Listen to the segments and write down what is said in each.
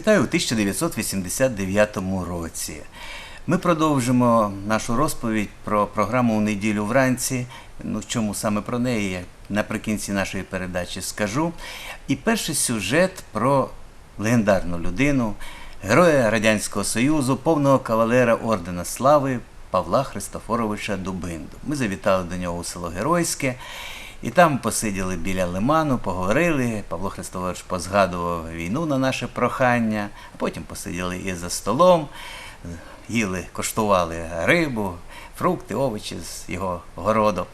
Вітаю у 1989 році. Ми продовжимо нашу розповідь про програму у неділю вранці. Ну, чому саме про неї я наприкінці нашої передачі скажу. І перший сюжет про легендарну людину, героя Радянського Союзу, повного кавалера Ордена Слави Павла Христофоровича Дубинду. Ми завітали до нього у село Геройське. І там посиділи біля лиману, поговорили. Павло Христович позгадував війну на наше прохання, а потім посиділи і за столом, їли, коштували рибу, фрукти, овочі з його городу.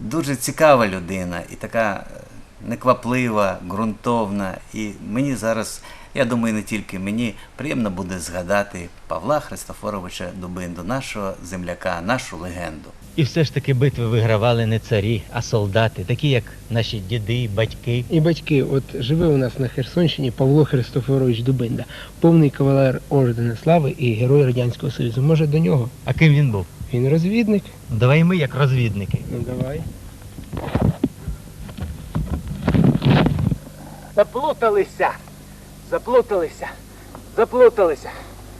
Дуже цікава людина і така е, некваплива, ґрунтовна. І мені зараз, я думаю, не тільки мені, приємно буде згадати Павла Христофоровича Дубинду, нашого земляка, нашу легенду. І все ж таки битви вигравали не царі, а солдати, такі як наші діди, батьки. І батьки, от живе у нас на Херсонщині Павло Христофорович Дубинда, повний кавалер ордена слави і герой Радянського Союзу. Може до нього? А ким він був? Він розвідник. Давай ми як розвідники. Ну давай. Заплуталися. Заплуталися. Заплуталися.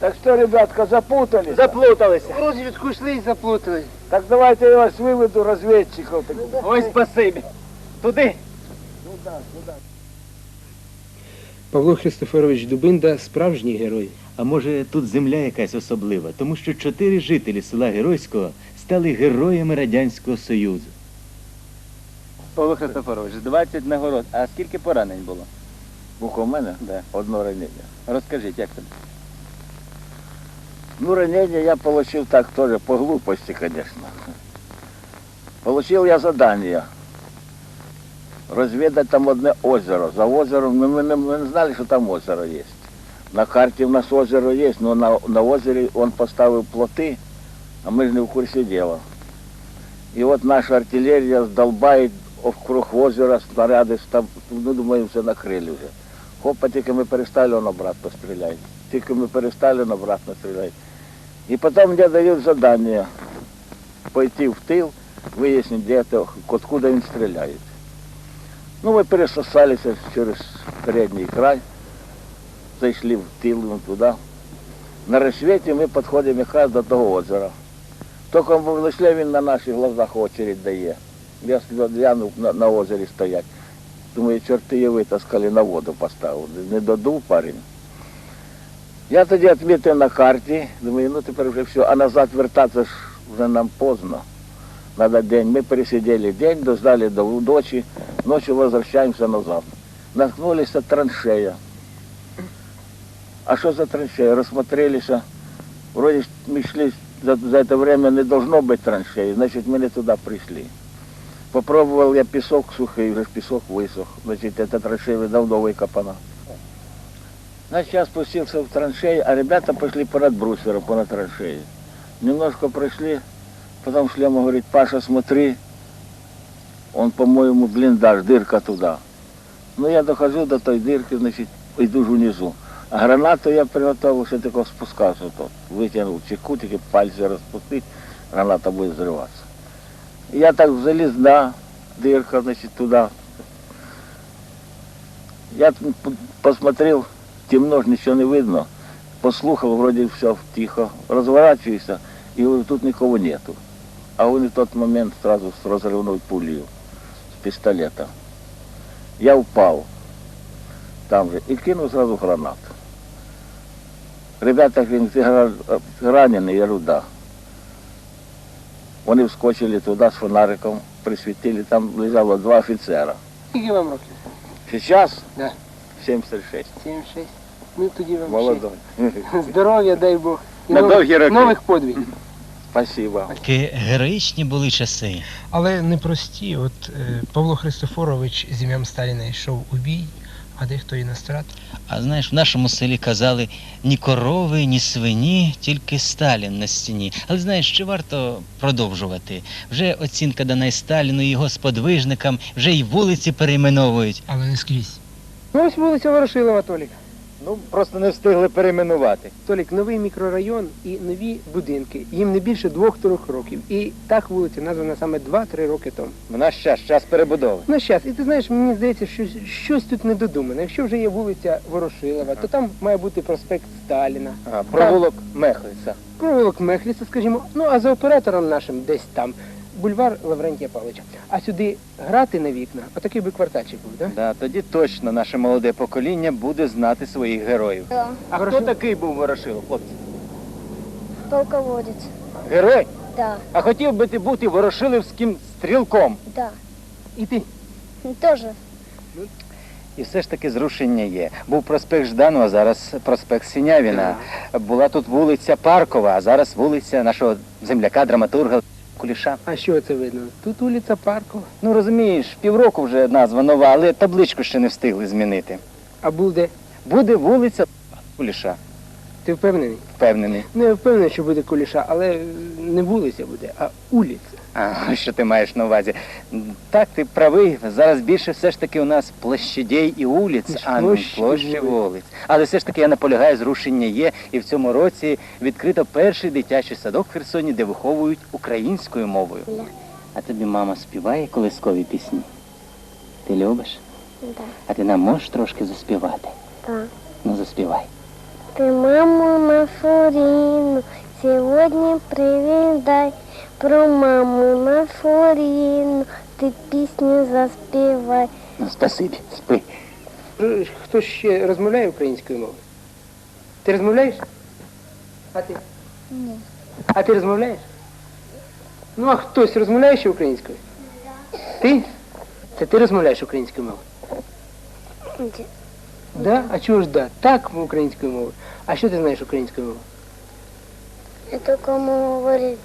Так что, ребятка, запутались? Заплуталися. Розвідку йшли і заплутали. Так давайте я вас выведу разведчиков. Ой, спасибі. Туди. Павло Христофорович Дубинда справжній герой. А може тут земля якась особлива, тому що чотири жителі села Геройського стали героями Радянського Союзу. Павло Христофорович, 20 нагород. А скільки поранень було? Бух у мене Да. одно ранение. Розкажіть, як там? Ну, ранение я получил так тоже по глупости, конечно. Получил я задание. Розвідати там одне озеро. За озером ми, ми, не- ми не знали, що там озеро є. На карті в нас озеро є, але на, на озері він поставив плоти, а ми ж не в курсі діла. І от наша артилерія здолбає округ озера, снаряди, ну, думаю, все накрили вже. Хопа, тільки ми перестали, он обратно стріляє. Тільки ми перестали, обратно стріляє. І потім мені дають завдання пойти в тил, вияснити, де це, откуда він стріляє. Ну, ми пересосалися через передній край, зайшли в тил вон туди. На розсвіті ми підходимо якраз до того озера. Тільки ми вийшли, він на наших глазах очередь дає. Я глянув на, на озері стоять. Думаю, чорти її витаскали на воду поставили. Не додув парень. Я тоді відмітив на карті, думаю, ну тепер вже все, а назад вертатися ж вже нам поздно. Надо день. Ми пересиділи день, дождали до ночі, ночі возвращаємося назад. Наткнулися траншея. А що за траншея? Розсмотрелися. Вроде ж мы шли, за, за это время не должно быть траншеи, значит, мы не туда пришли. Попробовал я песок сухий, уже ж песок высох. Значит, эта траншея давно выкопана. Значит, я спустился в траншею, а ребята пошли понад брусвером, понад траншеей. Немножко прошли, потом шлема говорит, Паша, смотри, он, по-моему, блиндаж, дырка туда. Ну, я дохожу до той дырки, значит, иду ж внизу. А гранату я приготовився тако спускався тут. Витягнув чеку, тільки пальці розпустити, граната буде взриватися. І я так заліз, да, дирка, значить, туди. Я т- п- посмотрел, темно ж нічого не видно. Послухав, вроде все тихо. Розворачуюся, і говорю, тут нікого нету. А він в той момент сразу з розривною пулею з пістолета. Я впав там же і кинув сразу гранату. Ребята, ти ранений, я говорю, да. Вони вскочили туди з фонариком, присвітили, там лежало два офіцера. Скільки вам років? Зараз Да. 76. 76. Ну тоді вам Молодой. ще здоров'я, дай Бог. І На нових- довгі роки. Нових подвигів. Спасибо. Такі героїчні були часи. Але непрості. От е, Павло Христофорович з ім'ям Сталіна йшов у бій, а дехто і на страт. А знаєш, в нашому селі казали ні корови, ні свині, тільки Сталін на стіні. Але знаєш, чи варто продовжувати? Вже оцінка дана й Сталіну, і його сподвижникам, вже й вулиці перейменовують. Але не скрізь. Ну ось вулиця Ворошилова, Толік. Ну, просто не встигли перейменувати. Толік, новий мікрорайон і нові будинки. Їм не більше двох-трьох років. І так вулиця названа саме 2-3 роки тому. В наш час, час перебудови. Ну, щас, і ти знаєш, мені здається, що щось тут не додумано. Якщо вже є вулиця Ворошилова, то там має бути проспект Сталіна, А, провулок Мехлиса. провулок Мехліса, скажімо. Ну а за оператором нашим десь там бульвар Лаврентія Павловича. А сюди грати на вікна, отакий би квартальчик був, так? Да, тоді точно наше молоде покоління буде знати своїх героїв. Да, А хто такий був Ворошилов, хлопці? полководец. Герой? Да, А хотів би ти бути ворошилівським стрілком. да. І ти. Тоже. І все ж таки зрушення є. Був проспект Жданова, зараз проспект Сінявіна. Була тут вулиця Паркова, а зараз вулиця нашого земляка, драматурга Куліша. А що це видно? Тут вулиця Паркова. Ну розумієш, півроку вже назва нова, але табличку ще не встигли змінити. А буде. Буде вулиця Куліша, Ти впевнений? впевнений. Ну, я впевнений, що буде куліша, але не вулиця буде, а улиця. А, що ти маєш на увазі? Так, ти правий. Зараз більше все ж таки у нас площадей і вулиць, а не площі вулиць. Але все ж таки я наполягаю, зрушення є. І в цьому році відкрито перший дитячий садок в Херсоні, де виховують українською мовою. А тобі мама співає колискові пісні? Ти любиш? Да, А ти нам можеш трошки заспівати? да. Ну заспівай. Ты маму нашу Рину сегодня приведай. Про маму нашу Рину ты песню заспевай. Ну спасибі, спи. Хтось ще розмовляє українською мовою? Ти розмовляєш? А ти? Ні. А ти розмовляєш? Ну, а хтось розмовляє ще українською? Ти? Це ти розмовляєш українською мовою? Ді- Да? А чого ж да? Так українською мовою. А що ти знаєш українською мовою? Я такому говорить,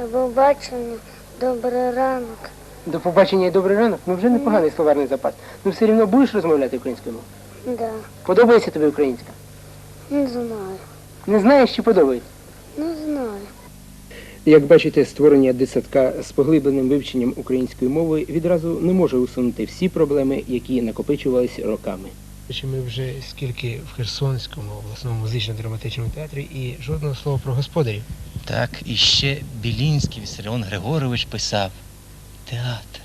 до побачення, добрий ранок. До побачення і добрий ранок. Ну вже непоганий словарний запас. Ну все рівно будеш розмовляти українською мовою. Да, Подобається тобі українська? не знаю, Не знаєш чи подобається? не знаю. Як бачите, створення дитсадка з поглибленим вивченням української мови відразу не може усунути всі проблеми, які накопичувалися роками. Ми вже скільки в Херсонському обласному музично-драматичному театрі і жодного слова про господарів. Так, і ще Білінський Вісаріон Григорович писав Театр.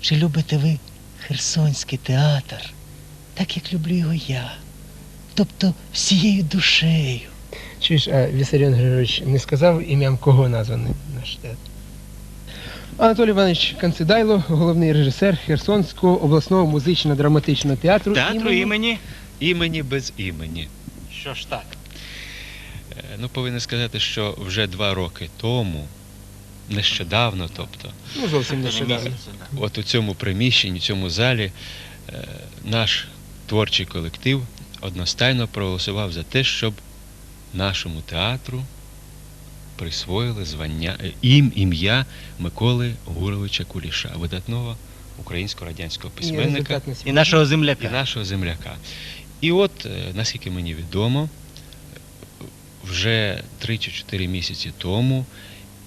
Чи любите ви Херсонський театр, так як люблю його я? Тобто всією душею. Чуєш, а Вісаріон Григорович не сказав ім'ям кого названий наш театр? Анатолій Іванович Канцедайло, головний режисер Херсонського обласного музично-драматичного театру. Театру імені імені без імені. Що ж так? Е, Ну, повинен сказати, що вже два роки тому, нещодавно, тобто, Ну, зовсім нещодавно. от у цьому приміщенні, у цьому залі, е, наш творчий колектив одностайно проголосував за те, щоб нашому театру присвоїли звання е, ім, ім'я Миколи Гуровича Куліша, видатного українсько-радянського письменника. І нашого і земляка. нашого земляка. І от, е, наскільки мені відомо, вже 3 чи 4 місяці тому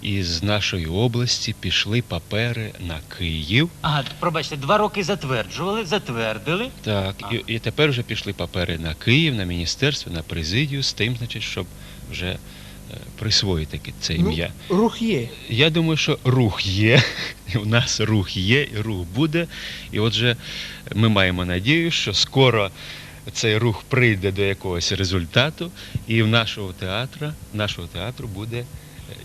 із нашої області пішли папери на Київ. А, пробачте, два роки затверджували, затвердили. Так, і, і тепер вже пішли папери на Київ, на міністерство, на президію з тим, значить, щоб вже е, присвоїти це Ну, ім'я. Рух є. Я думаю, що рух є. У нас рух є, і рух буде. І отже, ми маємо надію, що скоро цей рух прийде до якогось результату, і в нашого театру, нашого театру буде е,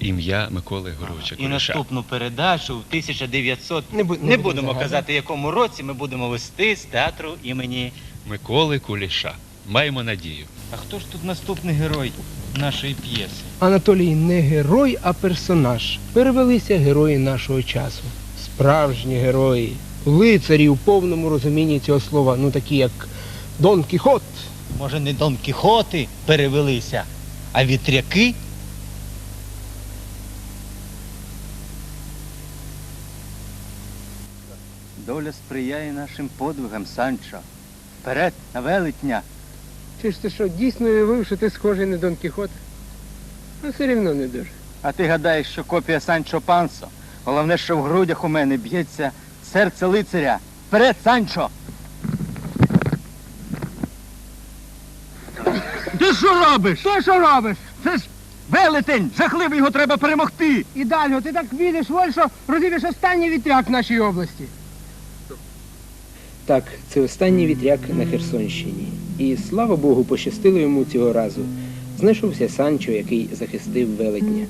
ім'я Миколи Горовича І наступну передачу в 1900, Не бу- не, не будемо загадувати. казати, якому році ми будемо вести з театру імені. Миколи Куліша. Маємо надію. А хто ж тут наступний герой нашої п'єси? Анатолій не герой, а персонаж. Перевелися герої нашого часу. Справжні герої, лицарі у повному розумінні цього слова, ну такі як Дон Кіхот. Може, не Дон Кіхоти перевелися, а вітряки? Доля сприяє нашим подвигам, Санчо. Вперед, на велетня. Чи ж ти що, дійсно уявив, що ти схожий на Дон Кіхота? Ну, все рівно не дуже. А ти гадаєш, що копія Санчо Пансо. Головне, що в грудях у мене б'ється серце лицаря. Вперед, Санчо! ти що робиш? Ти що робиш? Це ж велетень! Жахливий його треба перемогти! І далі, ти так підеш, воль, що розіб'єш останній вітряк в нашій області. Так, це останній вітряк на Херсонщині. І слава Богу, пощастило йому цього разу. Знайшовся Санчо, який захистив велетня.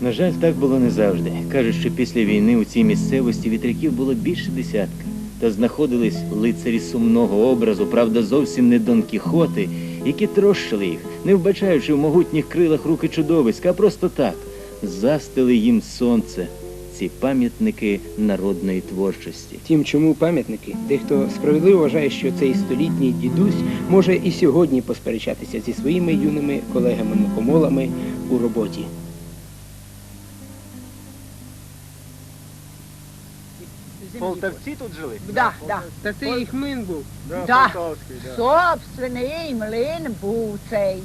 На жаль, так було не завжди. Кажуть, що після війни у цій місцевості вітряків було більше десятка. Та знаходились лицарі сумного образу, правда, зовсім не Дон Кіхоти, які трощили їх, не вбачаючи в могутніх крилах руки чудовиська, а просто так застили їм сонце. Ці пам'ятники народної творчості. Втім, чому пам'ятники? Дехто справедливо вважає, що цей столітній дідусь може і сьогодні посперечатися зі своїми юними колегами-мукомолами у роботі. Полтавці тут жили? Да, да, Та це їх мин був. да. Собственний млин був цей.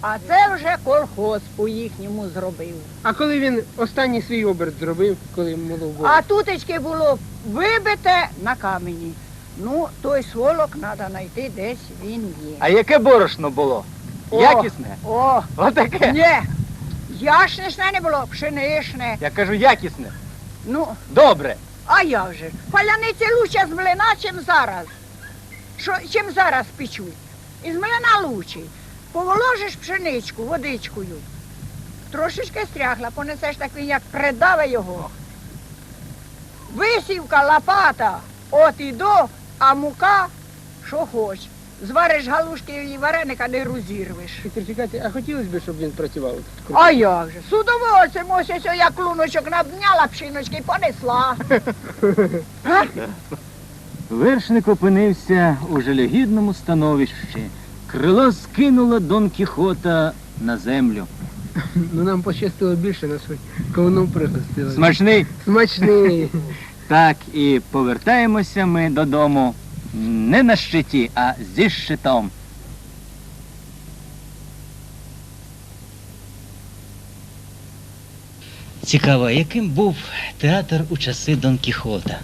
А це вже колхоз по їхньому зробив. А коли він останній свій оберт зробив, коли молов був? А тутечки було вибите на камені. Ну, той сволок треба знайти, десь він є. А яке борошно було? О, Якісне? О, Отаке. ні. Яшнишне не було, пшенишне. Я кажу якісне. Ну, Добре. а як же? Паляниці лучше з млина, чим зараз. Що, чим зараз печуть. Із млина лучше. Поволожиш пшеничку водичкою. Трошечки стряхла, понесеш так він як придаве його. Висівка, лопата, от і до, а мука, що хоч. Звариш галушки і вареника не розірвеш. Віктор, чекайте, а хотілося б, щоб він працював? тут? А як же? Судовольцем ось ось я клуночок набняла пшіночки і понесла. Вершник опинився у жалюгідному становищі. Крило скинуло Дон Кіхота на землю. Ну нам пощастило більше нас ковном пригостили. Смачний. Смачний. Так, і повертаємося ми додому не на щиті, а зі щитом. Цікаво, яким був театр у часи Дон Кіхота?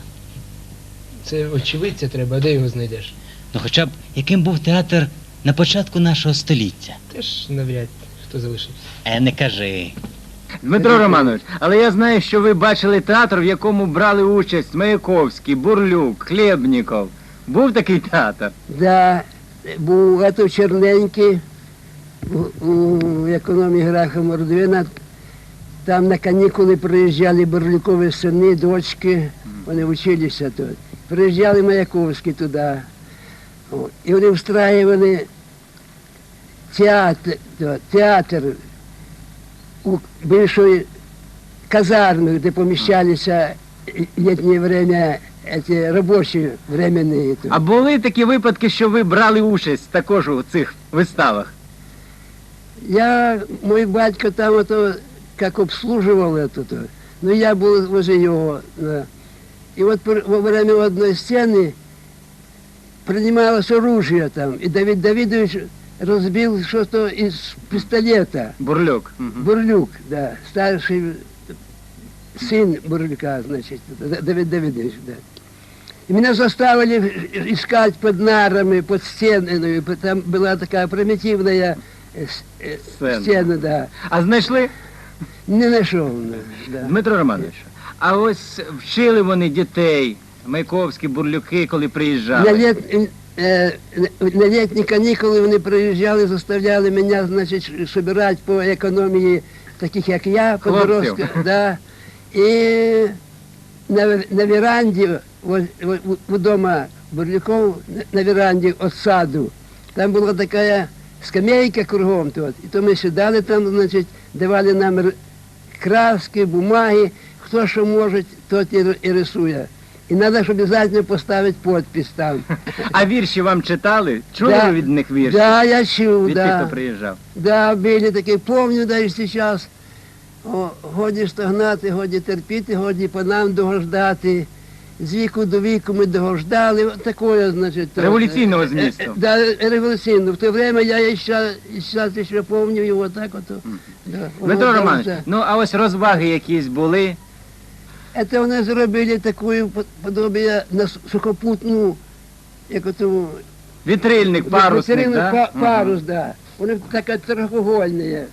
Це очевидця треба, де його знайдеш? Ну хоча б яким був театр на початку нашого століття? Теж навряд хто залишився. Е, не кажи. Дмитро Романович, але я знаю, що ви бачили театр, в якому брали участь Маяковський, Бурлюк, Хлєбніков. Був такий театр? Да, був ето Черненький у, у економії граха Мордвина. Там на канікули приїжджали Борлюкові сини, дочки, вони вчилися тут. Приїжджали Маяковські туди. О, і вони встраювали театр, то, театр у бившої казарми, де поміщалися літнє время, ці робочі временні. тут. А були такі випадки, що ви брали участь також у цих виставах? Я, мой батько там ото, как обслуживал это, то, но я был возле его. Да. И вот пр- во время одной сцены принималось оружие там, и Давид Давидович разбил что-то из пистолета. Бурлюк. Мгм. Бурлюк, да, старший сын Бурлюка, значит, Д- Давид Давидович, да. И меня заставили искать под нарами, под стенами, там была такая примитивная э, с- э, Сцена. стена, да. А знайшли? Не нашел, да. Дмитро Романович, а ось вчили вони дітей, Маяковські, Бурлюки, коли На, приїжджали. лет, е, на літні канікули вони приїжджали, заставляли мене, значить, собирати по економії таких, як я, подростків. Да. І на, на веранді, у Бурляков, на, на веранді від саду, там була така скамейка кругом тут. І то ми сідали там, значить, давали нам краски, бумаги, хто що може, тот і рисує. І треба ж обов'язково поставити підпис там. А вірші вам читали? Чули Да. ви від них вірші? Да, я чув, Від да. тих, хто приїжджав. Да, были такі, помню, да і сейчас. О, годі стогнати, годі терпіти, годі по нам догождати. З віку до віку ми догождали. Такое, значить. то, Революційного е, е, змісту. Да, революційно. В то время я ще, ще, ще помню його так от. Да. Дмитро Романович, да. ну а ось розваги якісь були. Это вони зробили таку подобие на сухопутну, як ото Вітрильник, парусник, Вітрильний да? па- Мгм. парус, да. у них такая треугольная.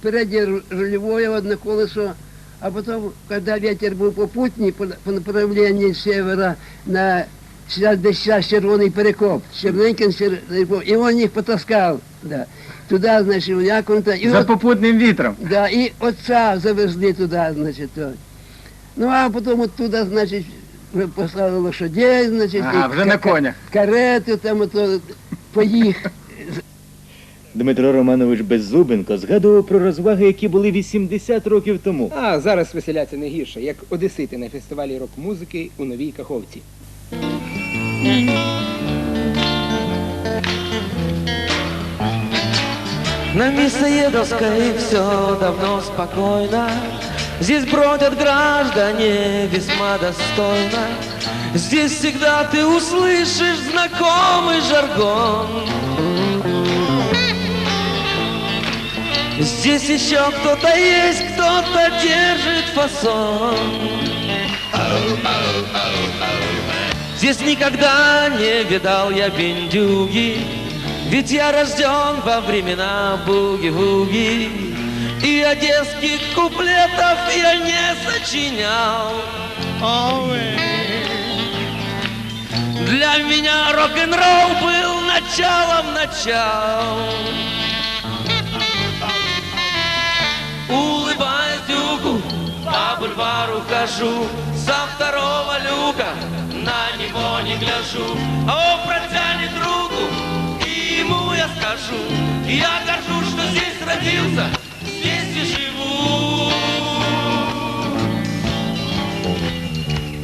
Впереди ру- рулевое одно колесо, а потом, когда ветер был попутный по, по направлению с севера на сейчас, де сейчас червоний перекоп, Черненькин, Черненькин, и он их потаскал, да. Туда, значит, у Якунта. И За от- попутним вітром. Да, и отца завезли туда, значит. вот. Ну, а потом оттуда, значит, вже послали лошадей, значить, Ага, вже на конях. карету, там ото поїхали. Дмитро Романович Беззубенко згадував про розваги, які були 80 років тому. А зараз веселяться не гірше, як одесити на фестивалі рок-музики у Новій Каховці. На Мясоедовской все давно спокойно Здесь бродят граждане весьма достойно. Здесь всегда ты услышишь знакомый жаргон. Здесь еще кто-то есть, кто-то держит фасон. Здесь никогда не видал я бендюги Ведь я рожден во времена буги-вуги И одесских куплетов я не сочинял. Для меня рок-н-ролл был началом начал. Улыбаясь дюку, по бульвару хожу Со второго люка на него не гляжу. А он протянет руку, и ему я скажу Я горжусь, что здесь родился,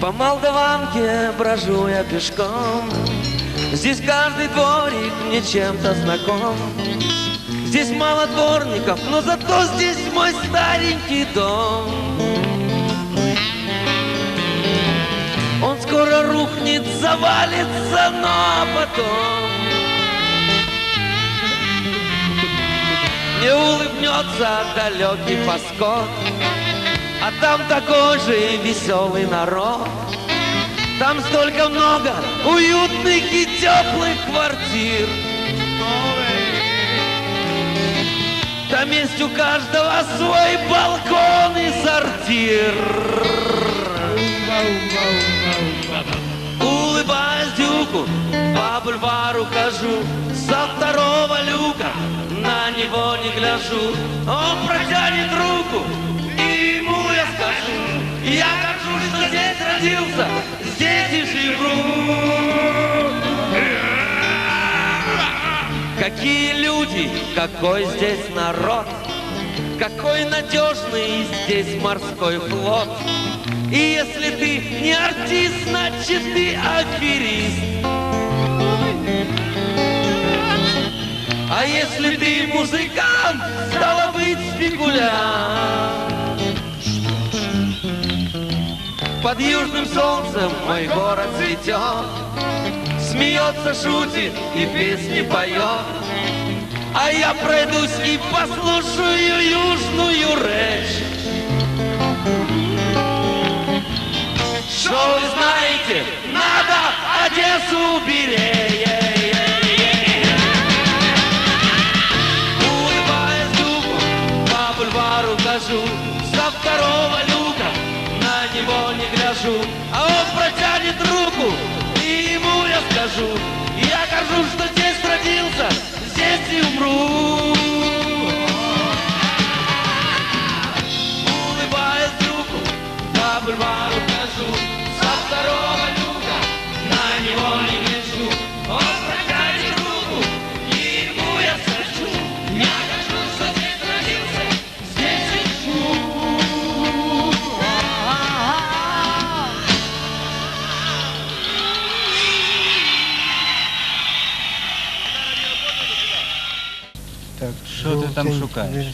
По Молдаванке брожу я пешком. Здесь каждый дворик мне чем-то знаком. Здесь мало дворников, но зато здесь мой старенький дом. Он скоро рухнет, завалится, но потом Не улыбнется далекий фаскот, А там такой же веселый народ. Там столько много уютных и теплых квартир. Там есть у каждого свой балкон и сортир. Улыбаясь дюку, по бульвару хожу, со второго люка на него не гляжу. Он протянет люди, какой здесь народ, какой надежный здесь морской флот. И если ты не артист, значит ты аферист. А если ты музыкант, стало быть спекулянт. Под южным солнцем мой город цветет, Смеется, шутит и песни поет. А я пройдусь и послушаю южную речь. Что вы знаете, надо Одессу беречь. Хожу, со второго люка на него не гляжу, а он протянет руку, и ему я скажу, я горжусь, что здесь родился, здесь и Що ти там шукаєш?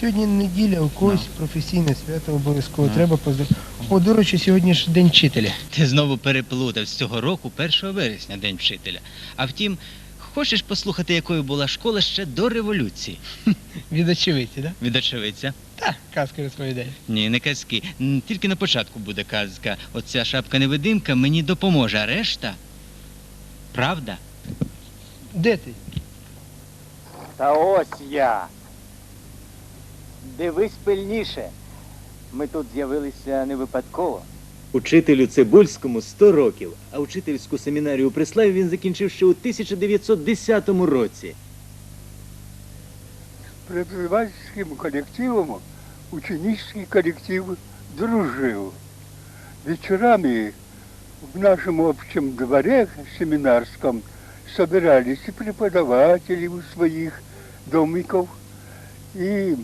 Сьогодні неділя, у когось професійне свято обов'язково. Треба поздравити. О, до речі, сьогодні ж день вчителя. Ти знову переплутав з цього року 1 вересня, День вчителя. А втім, хочеш послухати, якою була школа ще до революції? Від очевидці, да? Від очевидця? Так, казка розповідає. Ні, не казки. М, Тільки на початку буде казка. Оця шапка-невидимка мені допоможе, а решта. Правда? Де ти? Та ось я. Дивись пильніше. Ми тут з'явилися не випадково. Учителю Цибульському 100 років, а учительську семінарію у Преславі він закінчив ще у 1910 році. преподавательским коллективом ученический коллектив дружил. Вечерами в нашем общем дворе семинарском собирались и преподаватели у своих домиков, и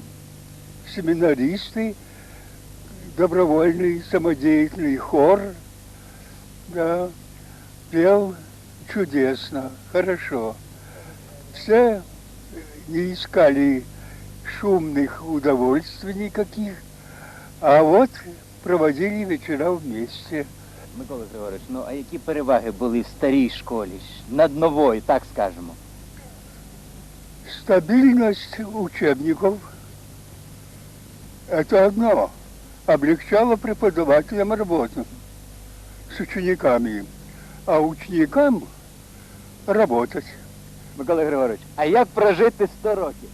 семинаристы, добровольный самодеятельный хор, да, пел чудесно, хорошо. Все не искали шумных удовольствий никаких, а вот проводили вечера вместе. Микола Григорович, ну а які переваги були в старій школі ж, над новою, так скажемо? Стабильность учебников – это одно, облегчало преподавателям работу с учениками, а ученикам работать. Микола Григорович, а як прожити 100 років?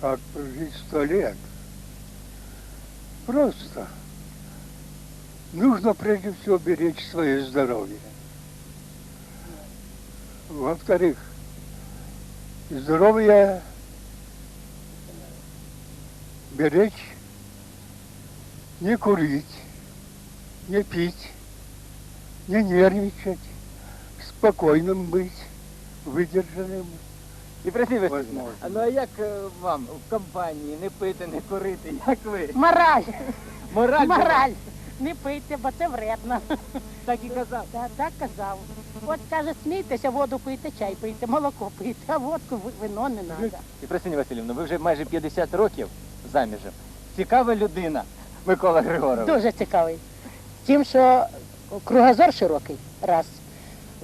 Как прожить сто лет? Просто. Нужно прежде всего беречь свое здоровье. Во-вторых, здоровье беречь, не курить, не пить, не нервничать, спокойным быть, выдержанным. Єфросинь Васильівна, а ну а як е, вам в компанії не пити, не курити? Як ви? Мораль. Мораль? Мораль. Не пийте, бо це вредно. Так і казав. Так, так казав. От каже, смійтеся, воду пийте, чай пийте, молоко пийте, а водку ви- вино не треба. Єфросинь Васильівна, ви вже майже 50 років заміжем. Цікава людина, Микола Григорович. Дуже цікавий. Тим, що кругозор широкий, раз,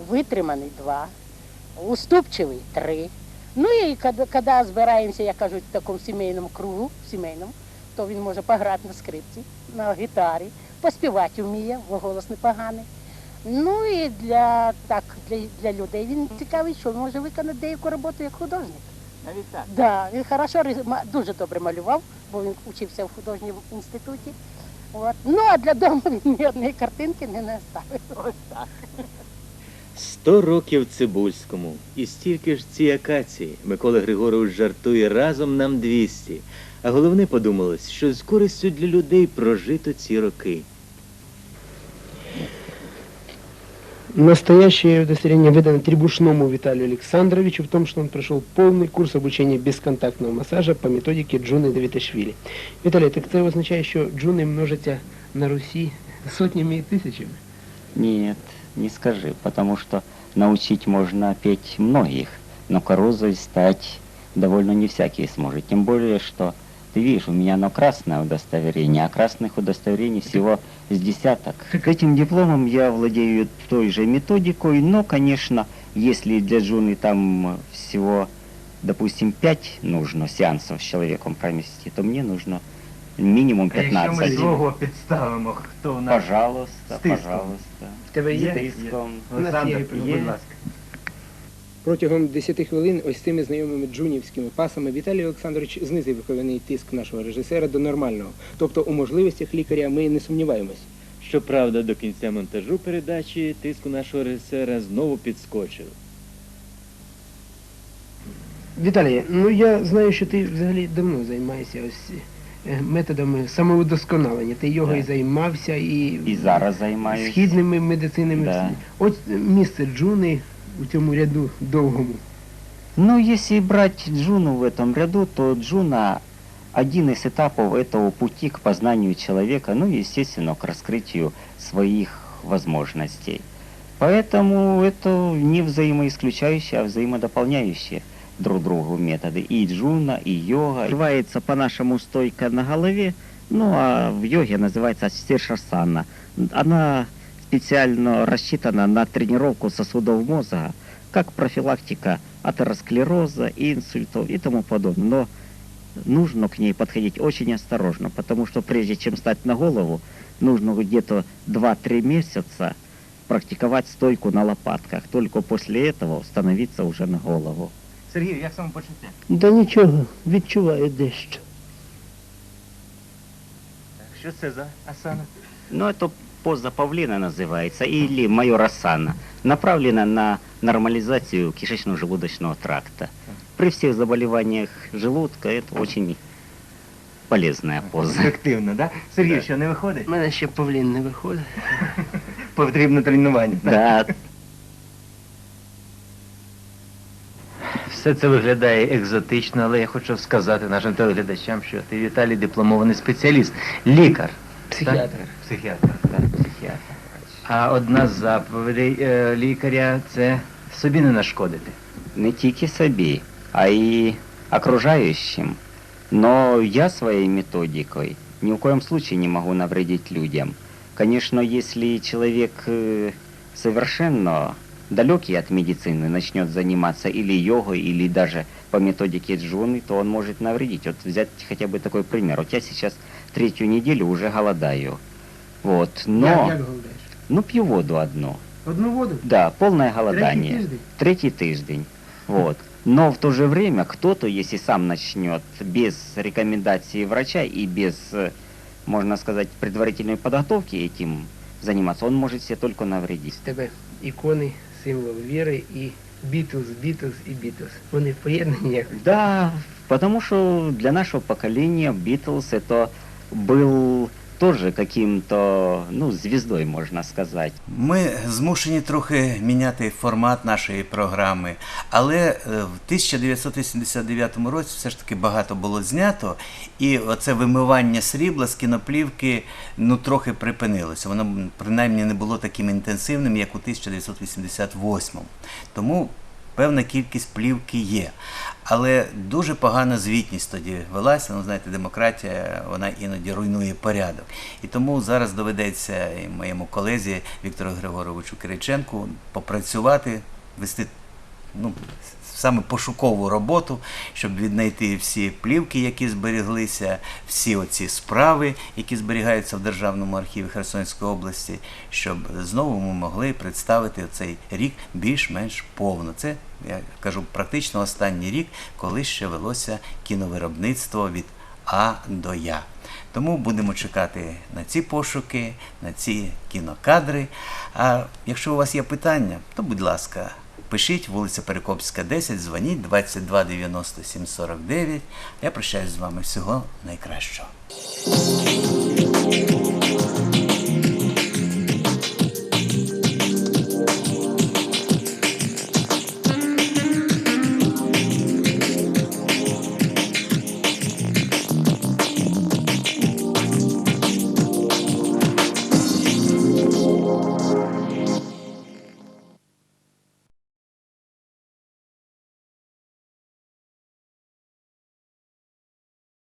витриманий два, уступчивий три. Ну і коли, коли збираємося, як кажуть, в такому сімейному кругу, сімейному, то він може пограти на скрипці, на гітарі, поспівати вміє, бо голос непоганий. Ну і для, так, для, для людей він цікавий, що він може виконати деяку роботу як художник. Навіть так. Да, він хорошо дуже добре малював, бо він учився в художньому інституті. От. Ну а для дому він ні однієї картинки не наставив. Ось так. 100 років Цибульському. І стільки ж ці акації. Микола Григорович жартує разом нам 200. А головне подумалось, що з користю для людей прожито ці роки. Настоящее удостоверение выдано Требушному Виталию Александровичу в том, что он прошел полный курс обучения бесконтактного массажа по методике Джуни Давіташвілі. Віталій, так це означає, що джуни множаться на Русі сотнями і тисячами? Нет, не скажи, потому что научить можно петь многих, но корозой стать довольно не всякий сможет. Тем более, что ты видишь, у меня оно красное удостоверение, а красных удостоверений всего с десяток. К этим дипломом я владею той же методикой, но, конечно, если для Джуны там всего, допустим, 5 нужно сеансов с человеком провести, то мне нужно минимум 15. підставимо, хто у Пожалуйста, З тиском. пожалуйста. В тебе є? З тиском. Олександр, Є. будь ласка. Протягом 10 хвилин ось цими знайомими джунівськими пасами Віталій Олександрович знизив виховний тиск нашого режисера до нормального. Тобто у можливостях лікаря ми не сумніваємось. Щоправда, до кінця монтажу передачі тиску нашого режисера знову підскочив. Віталій, ну я знаю, що ти взагалі давно займаєшся ось е, методами самовдосконалення. Ти йогою Так. займався і, І зараз займаюсь. східними медицинами. Да. е, місце джуни у цьому ряду довгому. Ну, если брать Джуну в этом ряду, то Джуна один из этапов этого пути к познанию человека, ну, и, естественно, к раскрытию своих возможностей. Поэтому это не взаимоисключающие, а взаимодополняющие друг другу методы. И джуна, и йога. Называется по-нашему стойка на голове, ну а в йоге называется стиршасана. Она специально рассчитана на тренировку сосудов мозга, как профилактика атеросклероза, инсультов и тому подобное. Но нужно к ней подходить очень осторожно, потому что прежде чем стать на голову, нужно где-то 2-3 месяца практиковать стойку на лопатках. Только после этого становиться уже на голову. Сергій, як самопочуття? Да нічого, відчуваю дещо. Що це за асана? Ну, это поза павлина называется, или майор Асана, направлена на нормализацию кишечно-желудочного тракта. При всех заболеваниях желудка это очень полезная поза. Ефективно, да? Сергій, що не виходить? У мене ще павлін не виходить. Потрібно тренування. Да, Все це виглядає екзотично, але я хочу сказати нашим телеглядачам, що ти Віталій дипломований спеціаліст, лікар. Психіатр. Так? Психіатр, так, психіатр. А одна з заповідей е, лікаря це собі не нашкодити. не тільки собі, а и окружающим. Но я своей методикой ни в коем случае не могу навредить людям. Конечно, если человек э, совершенно далекий от медицины начнет заниматься или йогой, или даже по методике джуны, то он может навредить. Вот взять хотя бы такой пример. Вот я сейчас третью неделю уже голодаю. Вот, но... Як, як голодаєш? Ну, пью воду одну. Одну воду? Да, полное голодание. Третій тиждень? Третий тиждень. Вот. Но в то же время кто-то, если сам начнет без рекомендации врача и без, э, можно сказать, предварительной подготовки этим заниматься, он может себе только навредить. З тебе ікони, символ віри і Бітлз, Бітлз і Бітлз. Вони поєднані як. Да, потому что для нашего поколения Битлз это был тоже каким-то, ну, звездой, можно сказать. Ми змушені трохи міняти формат нашої програми, але е, в 1989 році все ж таки багато було знято, і оце вимивання срібла з кіноплівки ну трохи припинилося. Воно принаймні не було таким інтенсивним, як у 1988. Тому певна кількість плівки є. Але дуже погана звітність тоді велася. Ну, знаєте, демократія вона іноді руйнує порядок. І тому зараз доведеться і моєму колезі Віктору Григоровичу Кириченку попрацювати, вести ну, саме пошукову роботу, щоб віднайти всі плівки, які зберіглися, всі оці справи, які зберігаються в Державному архіві Херсонської області, щоб знову ми могли представити цей рік більш-менш повно. Це я кажу практично останній рік, коли ще велося кіновиробництво від А до Я. Тому будемо чекати на ці пошуки, на ці кінокадри. А якщо у вас є питання, то будь ласка, пишіть вулиця Перекопська, 10, дзвоніть 22 97 49. Я прощаюсь з вами всього найкращого.